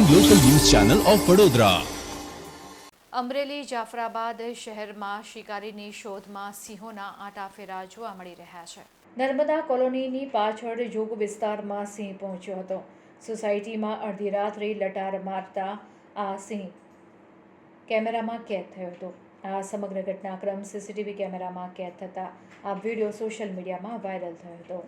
Channel of Vadodara Amreli Jafrabad શહેરમાં શિકારીની શોધમાં સિંહોના આટાફેરા જોવા મળી રહ્યા છે. નર્મદા કોલોનીની પાછળ જોગ વિસ્તારમાં સિંહ પહોંચ્યો હતો. સોસાયટીમાં અડધી રાત્રે લટાર મારતા આ સિંહ કેમેરામાં કેદ થયો હતો. આ સમગ્ર ઘટનાક્રમ સીસીટીવી કેમેરામાં કેદ થતા આ વીડિયો સોશિયલ મીડિયામાં વાયરલ થયો હતો.